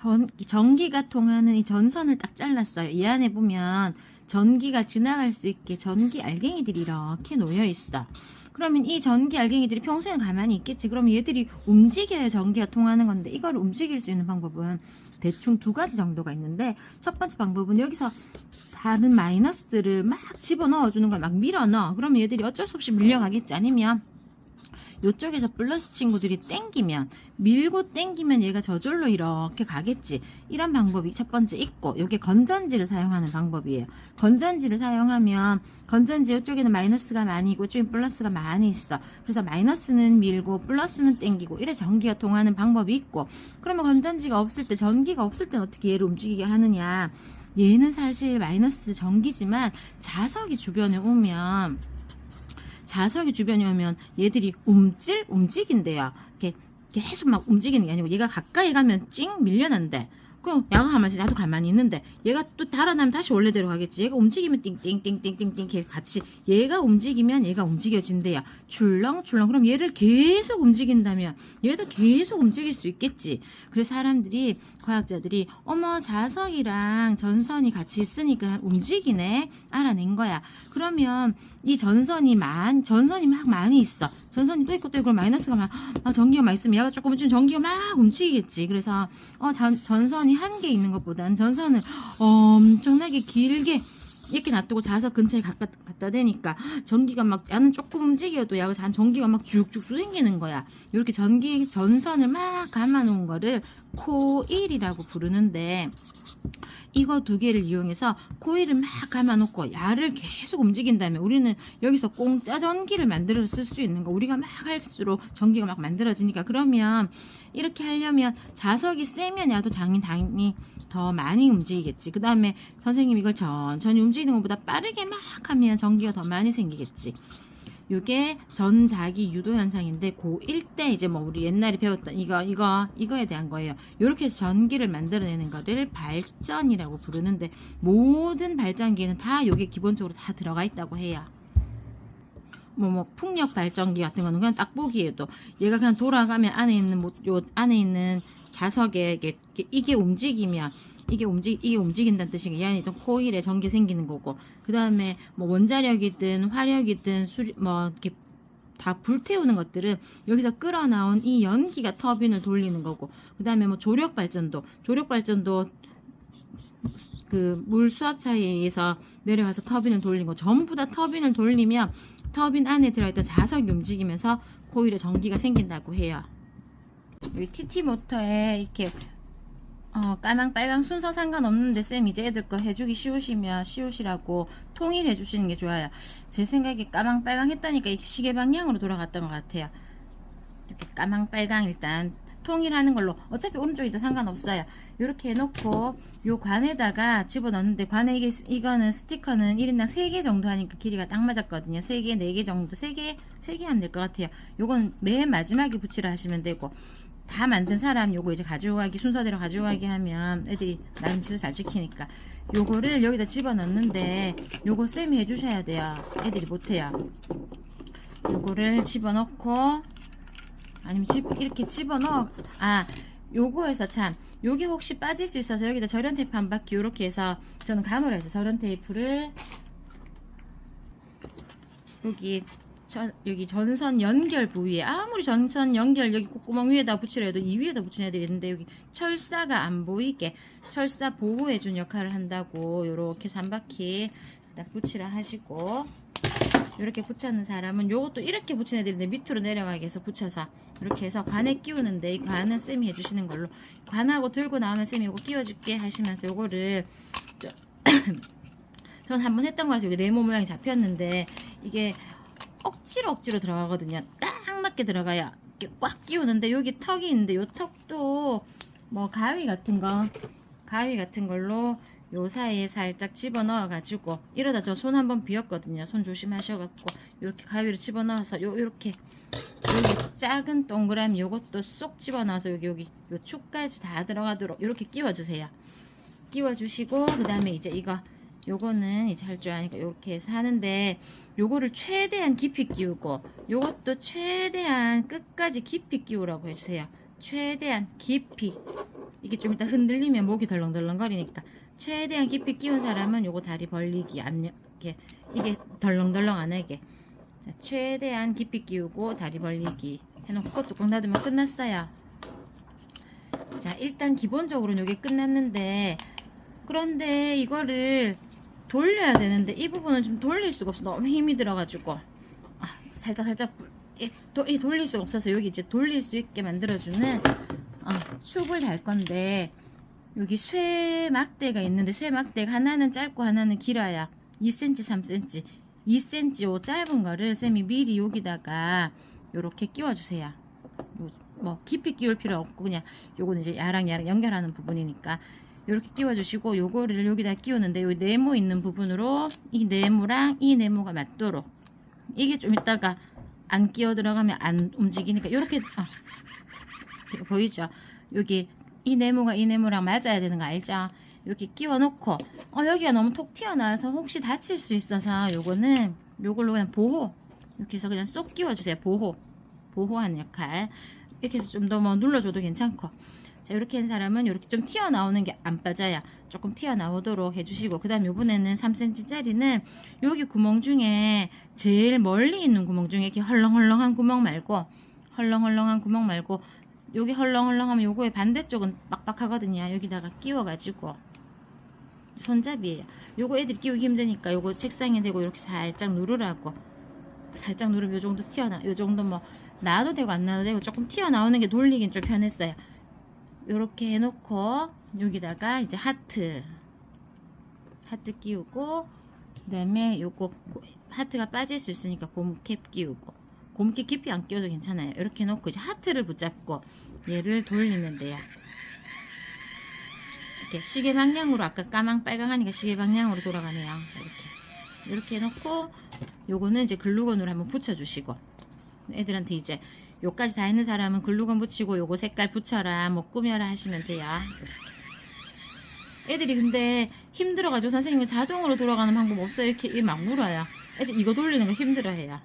전, 전기가 통하는 이 전선을 딱 잘랐어요. 이 안에 보면 전기가 지나갈 수 있게 전기 알갱이들이 이렇게 놓여 있어. 그러면 이 전기 알갱이들이 평소에는 가만히 있겠지. 그럼 얘들이 움직여야 전기가 통하는 건데 이걸 움직일 수 있는 방법은 대충 두 가지 정도가 있는데 첫 번째 방법은 여기서 다른 마이너스들을 막 집어넣어 주는 걸막 밀어 넣어. 그러면 얘들이 어쩔 수 없이 밀려가겠지. 아니면 이쪽에서 플러스 친구들이 땡기면 밀고 땡기면 얘가 저절로 이렇게 가겠지. 이런 방법이 첫 번째 있고 이게 건전지를 사용하는 방법이에요. 건전지를 사용하면 건전지 이쪽에는 마이너스가 많이 있고 이쪽에 플러스가 많이 있어. 그래서 마이너스는 밀고 플러스는 땡기고 이래 전기가 통하는 방법이 있고. 그러면 건전지가 없을 때 전기가 없을 땐 어떻게 얘를 움직이게 하느냐? 얘는 사실 마이너스 전기지만 자석이 주변에 오면 자석이 주변에 오면 얘들이 움찔 움직인대요. 이렇게 계속 막 움직이는 게 아니고 얘가 가까이 가면 찡 밀려난대. 그럼 야가 가만히. 나도 가만히 있는데 얘가 또 달아나면 다시 원래대로 가겠지. 얘가 움직이면 띵띵띵띵띵띵 이렇게 같이 얘가 움직이면 얘가 움직여진대요. 출렁출렁 그럼 얘를 계속 움직인다면 얘도 계속 움직일 수 있겠지. 그래서 사람들이 과학자들이 어머 자석이랑 전선이 같이 있으니까 움직이네 알아낸 거야. 그러면 이 전선이 만 전선이 막 많이 있어. 전선이 또 있고 또 있고 마이너스가 막 아, 전기가 막 있으면 얘가 조금 좀 전기가 막 움직이겠지. 그래서 어 전, 전선이 한 개 있는 것보다는 전선을 엄청나게 길게 이렇게 놔두고 자석 근처에 갖다, 갖다 대니까 전기가 막 야는 조금 움직여도 잔 전기가 막 쭉쭉 쏘생기는 거야. 이렇게 전기 전선을 막 감아 놓은 거를 코일이라고 부르는데 이거 두 개를 이용해서 코일을 막 감아 놓고 야를 계속 움직인다면 우리는 여기서 공짜 전기를 만들어 쓸 수 있는 거 우리가 막 할수록 전기가 막 만들어지니까 그러면 이렇게 하려면 자석이 세면 야도 당연히 당연히 더 많이 움직이겠지 그 다음에 선생님 이걸 천천히 움직 이는 것보다 빠르게 막 하면 전기가 더 많이 생기겠지 요게 전자기 유도 현상인데 고1 때 이제 뭐 우리 옛날에 배웠던 이거 이거 이거에 대한 거예요. 요렇게 해서 전기를 만들어내는 거를 발전이라고 부르는데 모든 발전기에는 다 요게 기본적으로 다 들어가 있다고 해요. 뭐, 뭐, 풍력 발전기 같은 거는 그냥 딱 보기에도 얘가 그냥 돌아가면 안에 있는, 뭐, 요 안에 있는 자석에 이게, 이게 움직이면 이게 움직 이게 움직인다는 뜻이니까 이 안에 좀 코일에 전기 생기는 거고. 그 다음에 뭐 원자력이든 화력이든 수리 뭐 이렇게 다 불태우는 것들은 여기서 끌어나온 이 연기가 터빈을 돌리는 거고. 그 다음에 뭐 조력 발전도 조력 발전도 그 물 수압 차이에 의해서 내려와서 터빈을 돌린 거. 전부 다 터빈을 돌리면 터빈 안에 들어있던 자석이 움직이면서 코일에 전기가 생긴다고 해요. 여기 TT 모터에 이렇게 어, 까망 빨강 순서 상관없는데 쌤 이제 애들 거 해주기 쉬우시면 쉬우시라고 통일해 주시는 게 좋아요. 제 생각에 까망 빨강 했다니까 이 시계 방향으로 돌아갔던 것 같아요. 이렇게 까망 빨강 일단 통일하는 걸로 어차피 오른쪽이죠 상관없어요. 이렇게 해놓고 요 관에다가 집어넣는데 관에 이게 이거는 스티커는 1인당 3개 정도 하니까 길이가 딱 맞았거든요. 3개, 4개 정도 3개, 3개 하면 될 것 같아요. 요건 맨 마지막에 붙이라 하시면 되고 다 만든 사람 요거 이제 가져가기 순서대로 가져가기 하면 애들이 나름 진짜 잘 지키니까. 요거를 여기다 집어넣는데 요거 쌤이 해주셔야 돼요. 애들이 못해요. 요거를 집어넣고 아니면 집, 이렇게 집어넣어. 아 요거에서 참 요게 혹시 빠질 수 있어서 여기다 절연 테이프 한 바퀴 요렇게 해서 저는 감으로 해서 절연 테이프를 여기 전, 여기 전선 연결 부위에 아무리 전선 연결 여기 콧구멍 위에다 붙이려 해도 이 위에다 붙이는 애들이 있는데 여기 철사가 안 보이게 철사 보호해준 역할을 한다고 요렇게 해서 한 바퀴 딱 붙이라 하시고 이렇게 붙여는 사람은 요것도 이렇게 붙이는 애들인데 밑으로 내려가게 해서 붙여서 이렇게 해서 관에 끼우는데 이 관은 쌤이 해주시는 걸로. 관하고 들고 나오면 쌤이 요거 끼워줄게 하시면서 요거를 저, 전 한번 했던 거라서 여기 네모 모양이 잡혔는데 이게 억지로 억지로 들어가거든요. 딱 맞게 들어가야 이렇게 꽉 끼우는데 여기 턱이 있는데 요 턱도 뭐 가위 같은 거 가위 같은 걸로 요 사이에 살짝 집어넣어 가지고 이러다 저 손 한번 비었거든요. 손 조심하셔 갖고 이렇게 가위로 집어넣어서 요 요렇게 여기 작은 동그라미 요것도 쏙 집어넣어서 여기 여기 요 축까지 다 들어가도록 이렇게 끼워 주세요. 끼워 주시고 그 다음에 이제 이거 요거는 이제 할 줄 아니까 요렇게 해서 하는데 요거를 최대한 깊이 끼우고 요것도 최대한 끝까지 깊이 끼우라고 해주세요. 최대한 깊이. 이게 좀 이따 흔들리면 목이 덜렁덜렁거리니까. 최대한 깊이 끼운 사람은 요거 다리 벌리기 안 이렇게 이게 덜렁덜렁 안 하게. 자 최대한 깊이 끼우고 다리 벌리기 해놓고 뚜껑 닫으면 끝났어요. 자 일단 기본적으로는 요게 끝났는데 그런데 이거를 돌려야 되는데 이 부분은 좀 돌릴 수가 없어. 너무 힘이 들어가지고. 아, 살짝 살짝 불- 이, 도, 이 돌릴 수가 없어서 여기 이제 돌릴 수 있게 만들어주는 어, 축을 달 건데 여기 쇠 막대가 있는데 쇠 막대가 하나는 짧고 하나는 길어야 2cm 3cm 2cm 요 짧은 거를 쌤이 미리 여기다가 요렇게 끼워주세요. 요, 뭐 깊이 끼울 필요 없고 그냥 요거는 이제 야랑 야랑 연결하는 부분이니까 이렇게 끼워주시고 요거를 여기다 끼우는데 요 네모 있는 부분으로 이 네모랑 이 네모가 맞도록 이게 좀 이따가 안 끼어 들어가면 안 움직이니까 이렇게 아, 보이죠? 여기 이 네모가 이 네모랑 맞아야 되는 거 알죠? 이렇게 끼워 놓고 어 여기가 너무 톡 튀어나와서 혹시 다칠 수 있어서 요거는 요걸로 그냥 보호 이렇게 해서 그냥 쏙 끼워 주세요. 보호 보호하는 역할 이렇게 해서 좀 더 뭐 눌러줘도 괜찮고 자 이렇게 한 사람은 이렇게 좀 튀어나오는 게 안 빠져야 조금 튀어나오도록 해주시고 그 다음 요번에는 3cm짜리는 여기 구멍 중에 제일 멀리 있는 구멍 중에 이렇게 헐렁헐렁한 구멍 말고 헐렁헐렁한 구멍 말고 여기 헐렁헐렁하면 요거의 반대쪽은 빡빡하거든요. 여기다가 끼워가지고. 손잡이에요. 요거 애들이 끼우기 힘드니까 요거 책상에 대고 이렇게 살짝 누르라고. 살짝 누르면 요 정도 튀어나 요 정도 뭐 놔도 되고 안 놔도 되고 조금 튀어나오는 게 돌리긴 좀 편했어요 요렇게 해놓고 여기다가 이제 하트 하트 끼우고 그 다음에 요거 고- 하트가 빠질 수 있으니까 고무캡 끼우고. 고무캡 깊이 안 끼워도 괜찮아요. 이렇게 해놓고 이제 하트를 붙잡고 얘를 돌리면 돼요. 이렇게 시계 방향으로 아까 까망 빨강 하니까 시계 방향으로 돌아가네요. 자 이렇게. 이렇게 해놓고 요거는 이제 글루건으로 한번 붙여주시고. 애들한테 이제 요까지 다 있는 사람은 글루건 붙이고 요거 색깔 붙여라 뭐 꾸며라 하시면 돼요. 애들이 근데 힘들어가지고 선생님이 자동으로 돌아가는 방법 없어 이렇게 막 물어요. 애들 이거 돌리는 거 힘들어해요